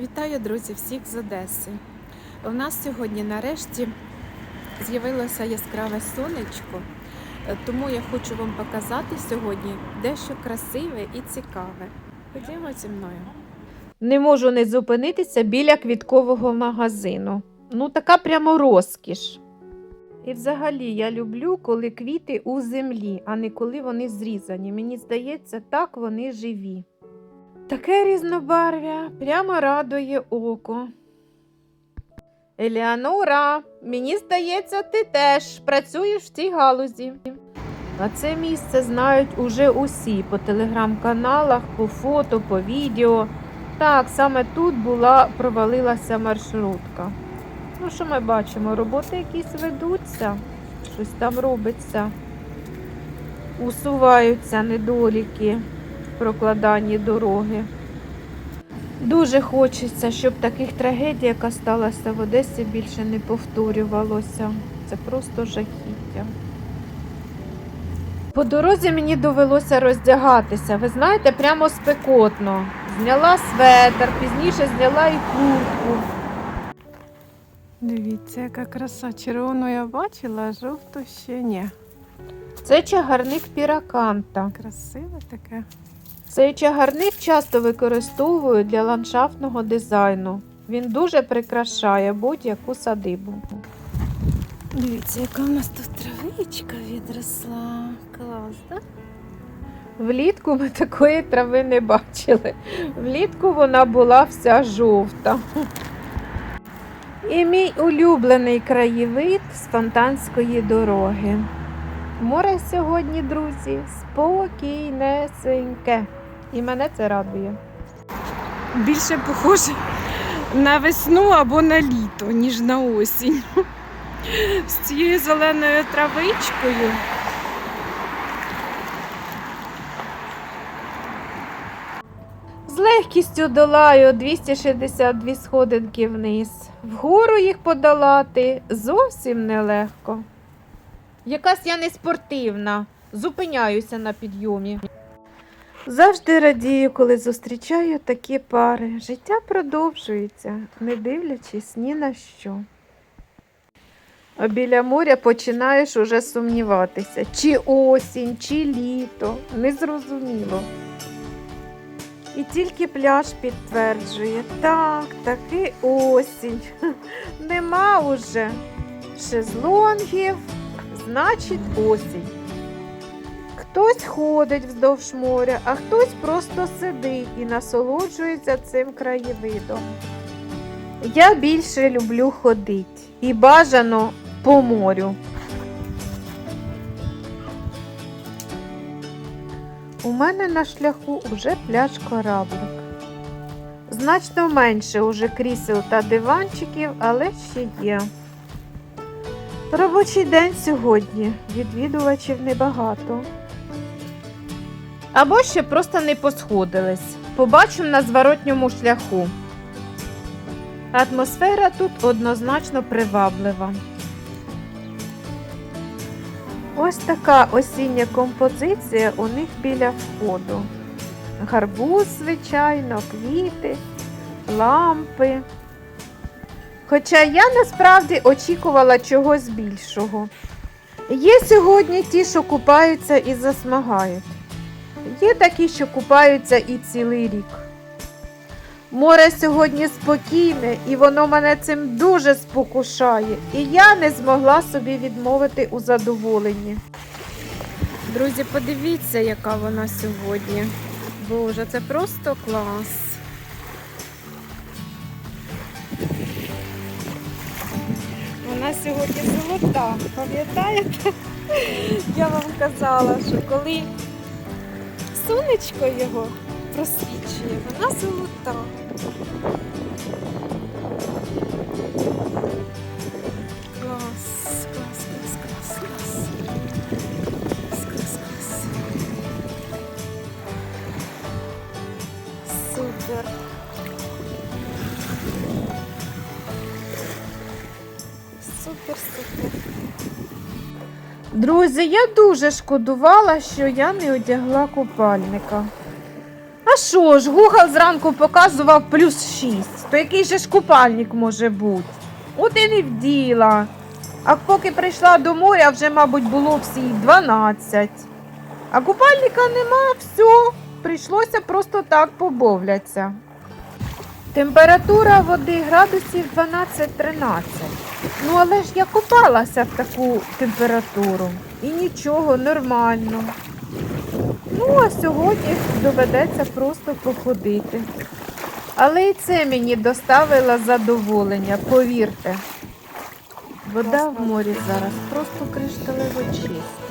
Вітаю, друзі, всіх з Одеси. У нас сьогодні нарешті з'явилося яскраве сонечко, е, тому я хочу вам показати сьогодні дещо красиве і цікаве. Ходімо зі мною. Не можу не зупинитися біля квіткового магазину. Ну, така прямо розкіш. І взагалі я люблю, коли квіти у землі, а не коли вони зрізані. Мені здається, так вони живі. Таке різнобарв'я прямо радує око. Еліанора, мені здається, ти теж працюєш в цій галузі. А це місце знають уже усі по телеграм-каналах, по фото, по відео. Так, саме тут була провалилася маршрутка. Ну, що ми бачимо? Роботи якісь ведуться, щось там робиться. Усуваються недоліки прокладанні дороги. Дуже хочеться, щоб таких трагедій, яка сталася в Одесі, більше не повторювалося. Це просто жахіття. По дорозі мені довелося роздягатися. Ви знаєте, прямо спекотно. Зняла светр, пізніше зняла і куртку. Дивіться, яка краса. Червону я бачила, а жовту ще ні. Це чагарник піраканта. Красиве таке. Цей чагарник часто використовують для ландшафтного дизайну. Він дуже прикрашає будь-яку садибу. Дивіться, яка у нас тут травичка відросла. Клас, так? Влітку ми такої трави не бачили. Влітку вона була вся жовта. І мій улюблений краєвид з фонтанської дороги. Море сьогодні, друзі, спокійнесеньке. І мене це радує. Більше похоже на весну або на літо, ніж на осінь. З цією зеленою травичкою. З легкістю долаю 262 сходинки вниз. Вгору їх подолати зовсім нелегко. Якась я не спортивна, зупиняюся на підйомі. Завжди радію, коли зустрічаю такі пари. Життя продовжується, не дивлячись ні на що. А біля моря починаєш уже сумніватися, чи осінь, чи літо, незрозуміло. І тільки пляж підтверджує, так, таки осінь. Нема уже шезлонгів, значить осінь. Хтось ходить вздовж моря, а хтось просто сидить і насолоджується цим краєвидом. Я більше люблю ходити і бажано по морю. У мене на шляху уже пляж кораблик. Значно менше уже крісел та диванчиків, але ще є. Робочий день сьогодні. Відвідувачів небагато. Або ще просто не посходились. Побачимо на зворотньому шляху. Атмосфера тут однозначно приваблива. Ось така осіння композиція у них біля входу. Гарбуз, звичайно, квіти, лампи. Хоча я насправді очікувала чогось більшого. Є сьогодні ті, що купаються і засмагають. Є такі, що купаються і цілий рік. Море сьогодні спокійне, і воно мене цим дуже спокушає, і я не змогла собі відмовити у задоволенні. Друзі, подивіться, яка вона сьогодні. Боже, це просто клас. Вона сьогодні золота. Пам'ятаєте? Я вам казала, що коли сонечко його просвічує, вона золота. Друзі, я дуже шкодувала, що я не одягла купальника. А що ж, Google зранку показував плюс 6. То який же ж купальник може бути? От і не вділа. А поки прийшла до моря, вже, мабуть, було всі 12. А купальника нема, все. Прийшлося просто так побовлятися. Температура води градусів 12-13. Ну, але ж я купалася в таку температуру. І нічого, нормально. Ну, а сьогодні доведеться просто походити. Але і це мені доставило задоволення, повірте. Вода в морі зараз просто кришталево чиста.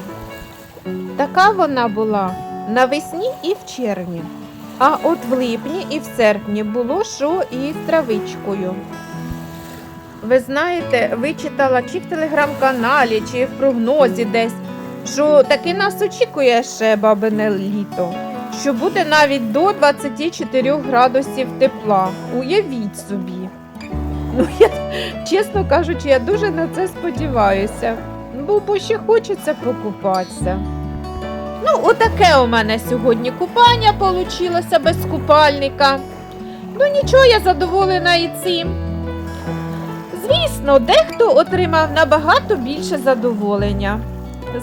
Така вона була навесні і в червні. А от в липні і в серпні було що і з травичкою. Ви знаєте, вичитала чи в телеграм-каналі, чи в прогнозі десь, що таки нас очікує ще бабине літо, що буде навіть до 24 градусів тепла. Уявіть собі. Ну, я, чесно кажучи, я дуже на це сподіваюся. Бо, бо ще хочеться покупатися. Ну, отаке у мене сьогодні купання получилося без купальника. Ну нічого, я задоволена і цим. Звісно, дехто отримав набагато більше задоволення.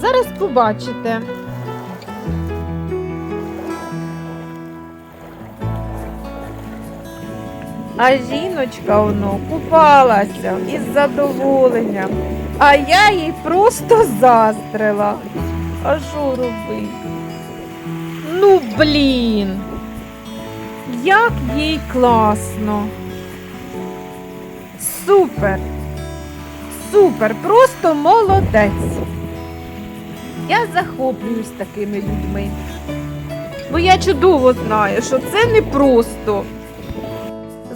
Зараз побачите. А жіночка воно купалася із задоволенням, а я їй просто заздрила. А що робити? Ну, блін. Як їй класно. Супер. Супер, просто молодець. Я захоплююсь такими людьми. Бо я чудово знаю, що це не просто.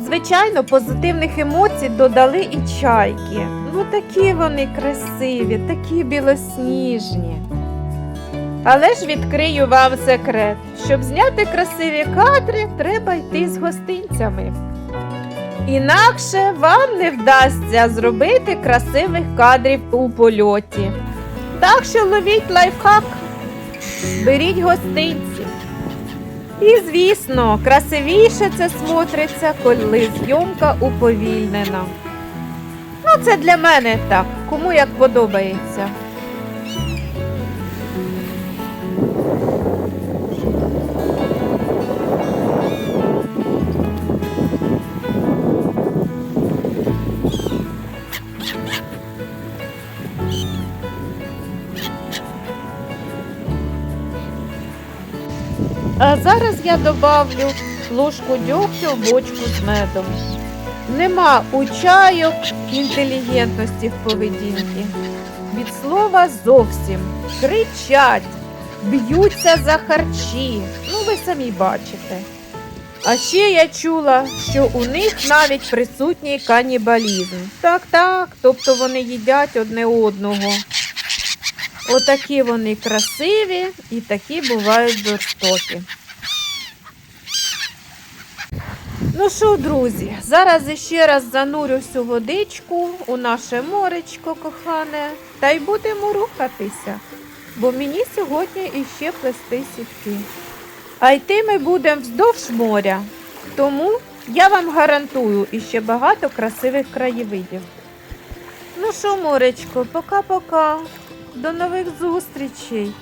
Звичайно, позитивних емоцій додали і чайки. Ну такі вони красиві, такі білосніжні. Але ж відкрию вам секрет. Щоб зняти красиві кадри, треба йти з гостинцями. Інакше вам не вдасться зробити красивих кадрів у польоті. Так що ловіть лайфхак, беріть гостинці. І, звісно, красивіше це смотриться, коли зйомка уповільнена. Ну, це для мене так, кому як подобається. А зараз я добавлю ложку дьогтю в бочку з медом. Нема у чайок інтелігентності в поведінці. Від слова зовсім кричать, б'ються за харчі. Ну, ви самі бачите. А ще я чула, що у них навіть присутній канібалізм. Так, так, тобто вони їдять одне одного. Отакі вони красиві і такі бувають жорстокі. Ну що, друзі, зараз ще раз занурюсь у водичку, у наше моречко кохане, та й будемо рухатися, бо мені сьогодні іще плести сітки. А йти ми будемо вздовж моря, тому я вам гарантую іще багато красивих краєвидів. Ну що, моречко, пока-пока. До нових зустрічей.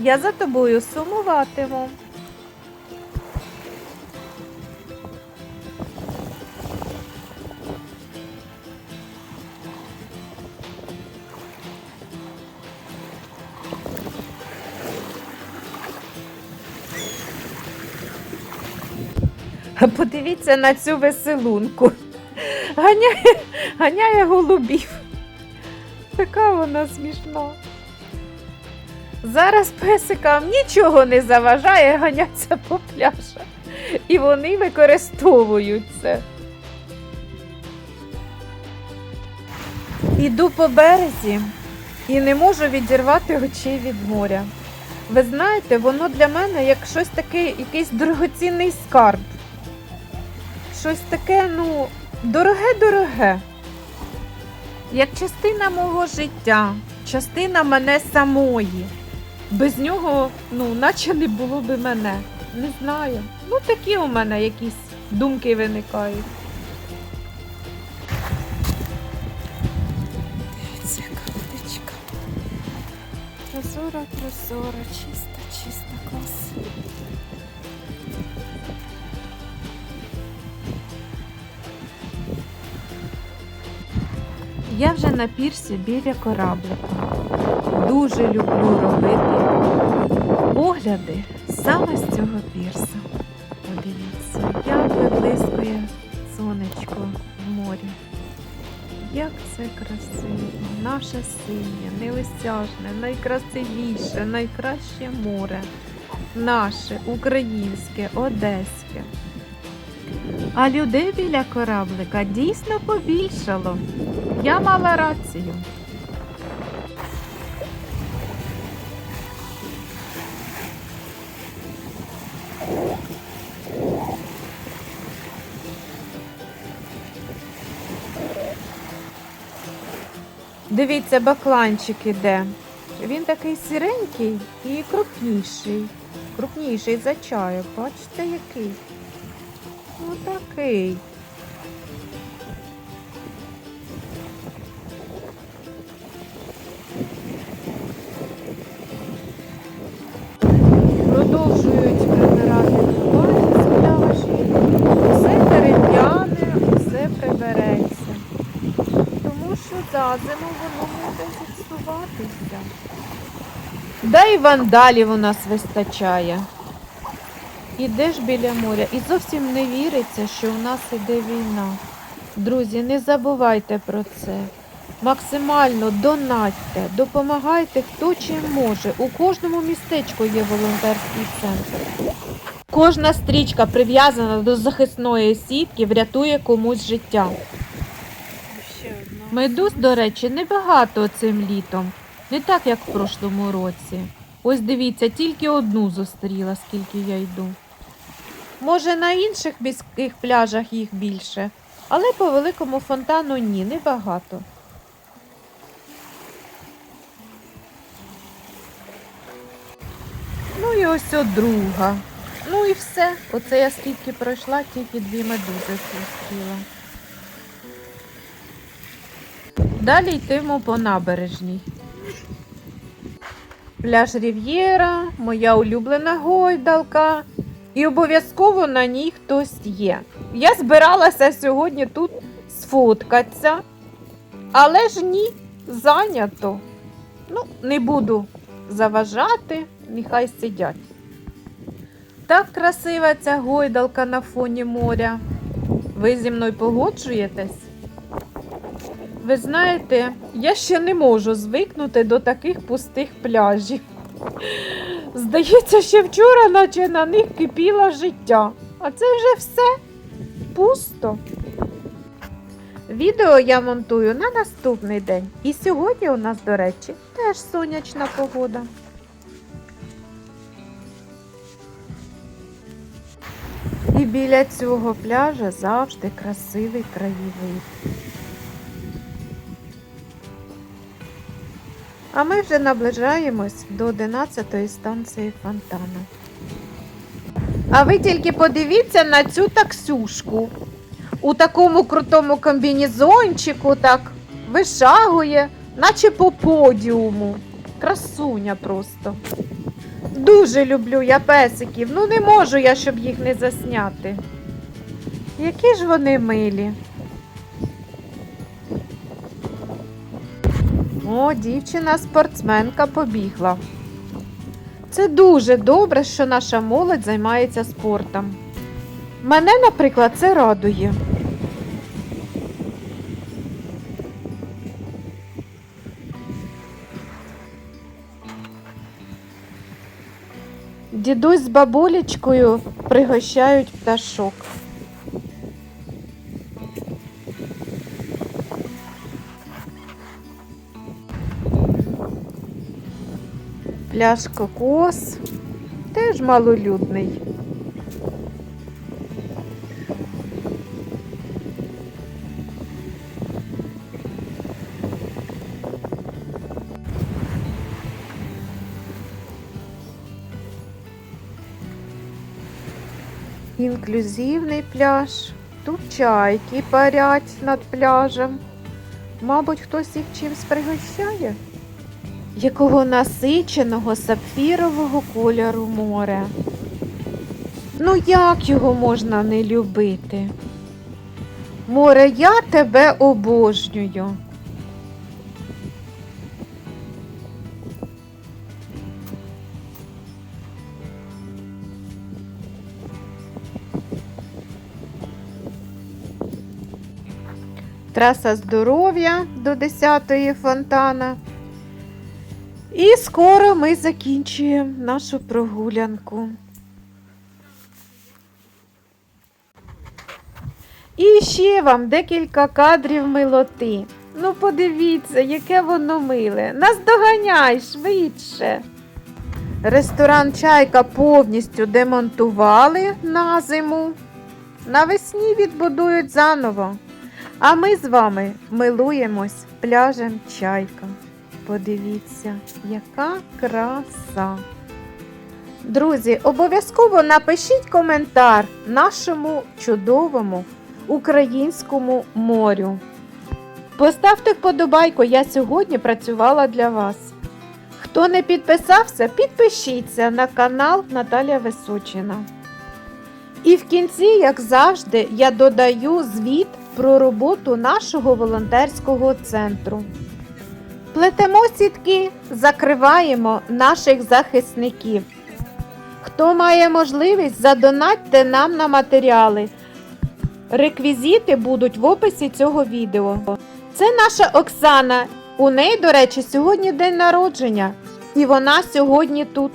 Я за тобою сумуватиму. Подивіться на цю веселунку. Ганяє, ганяє голубів. Така вона смішна. Зараз песикам нічого не заважає ганятися по пляжах. І вони використовують це. Іду по березі і не можу відірвати очей від моря. Ви знаєте, воно для мене як щось таке, якийсь дорогоцінний скарб. Щось таке, ну, дороге-дороге. Як частина мого життя, частина мене самої. Без нього, ну, наче не було би мене. Не знаю. Ну такі у мене якісь думки виникають. Дивіться, яка водичка. Прозора, Я вже на пірсі біля кораблика. Дуже люблю робити огляди саме з цього пірса. Подивіться, як виблискує сонечко в морі. Як це красиво! Наше синє, неосяжне, найкрасивіше, найкраще море. Наше українське, одеське. А людей біля кораблика дійсно побільшало. Я мала рацію. Дивіться, бакланчик іде. Він такий сіренький і крупніший. Крупніший за чаю. Бачите, який? Отакий. Зиму воно буде зіпсуватися. Да і вандалів у нас вистачає. Ідеш біля моря і зовсім не віриться, що у нас іде війна. Друзі, не забувайте про це. Максимально донатьте, допомагайте хто чим може. У кожному містечку є волонтерський центр. Кожна стрічка прив'язана до захисної сітки врятує комусь життя. Медуз, до речі, небагато цим літом, не так як в прошлому році. Ось дивіться, тільки одну зустріла, скільки я йду. Може, на інших міських пляжах їх більше, але по великому фонтану ні, небагато. Ну і ось от друга. Ну і все. Оце я скільки пройшла, тільки дві медузи зустріла. Далі йтимо по набережній. Пляж Рів'єра, моя улюблена гойдалка. І обов'язково на ній хтось є. Я збиралася сьогодні тут сфоткатися, але ж ні, зайнято. Ну, не буду заважати, нехай сидять. Так красива ця гойдалка на фоні моря. Ви зі мною погоджуєтесь? Ви знаєте, я ще не можу звикнути до таких пустих пляжів. Здається, ще вчора, наче на них кипіло життя. А це вже все пусто. Відео я монтую на наступний день. І сьогодні у нас, до речі, теж сонячна погода. І біля цього пляжа завжди красивий краєвид. А ми вже наближаємось до 11-ї станції фонтану. А ви тільки подивіться на цю таксюшку. У такому крутому комбінезончику так вишагує, наче по подіуму. Красуня просто. Дуже люблю я песиків. Ну не можу я, щоб їх не засняти. Які ж вони милі. О, дівчина-спортсменка побігла. Це дуже добре, що наша молодь займається спортом. Мене, наприклад, це радує. Дідусь з бабулечкою пригощають пташок. Пляж Кокос теж малолюдний. Інклюзивний пляж. Тут чайки парять над пляжем. Мабуть, хтось їх чимсь пригощає. Якого насиченого сапфірового кольору море. Ну як його можна не любити? Море, я тебе обожнюю. Траса здоров'я до 10-ї фонтана. І скоро ми закінчуємо нашу прогулянку. І ще вам декілька кадрів милоти. Ну, подивіться, яке воно миле. Наздоганяй швидше. Ресторан Чайка повністю демонтували на зиму. Навесні відбудують заново. А ми з вами милуємось пляжем Чайка. Подивіться, яка краса. Друзі, обов'язково напишіть коментар нашому чудовому українському морю. Поставте вподобайку, я сьогодні працювала для вас. Хто не підписався, підпишіться на канал Наталія Височина. І в кінці, як завжди, я додаю звіт про роботу нашого волонтерського центру. Плетемо сітки, закриваємо наших захисників. Хто має можливість, задонатьте нам на матеріали. Реквізити будуть в описі цього відео. Це наша Оксана. У неї, до речі, сьогодні день народження, і вона сьогодні тут.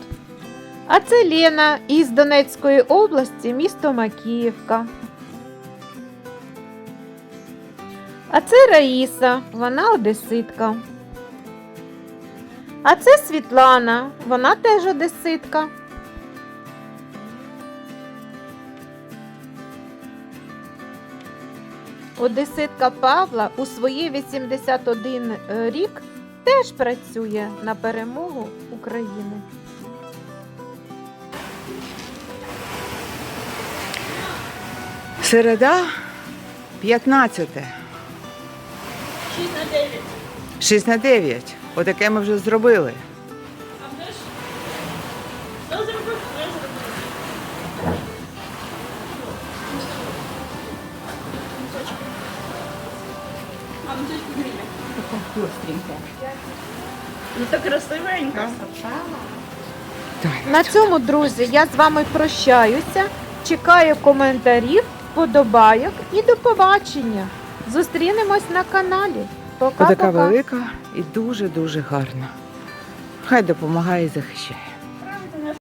А це Лена із Донецької області, місто Макіївка. А це Раїса, вона одеситка. А це Світлана, вона теж одеситка. Одеситка Павла у свої 81 рік теж працює на перемогу України. Середа 15. 6 на 9. 6 на 9. Отаке ми вже зробили. А вже ж? Хто зробив? Я зробив. А, ну. Така. Ну так красивенько. На цьому, друзі, я з вами прощаюся. Чекаю коментарів, вподобайок і до побачення. Зустрінемось на каналі. Отака Пока-пока. велика і дуже-дуже гарна. Хай допомагає і захищає.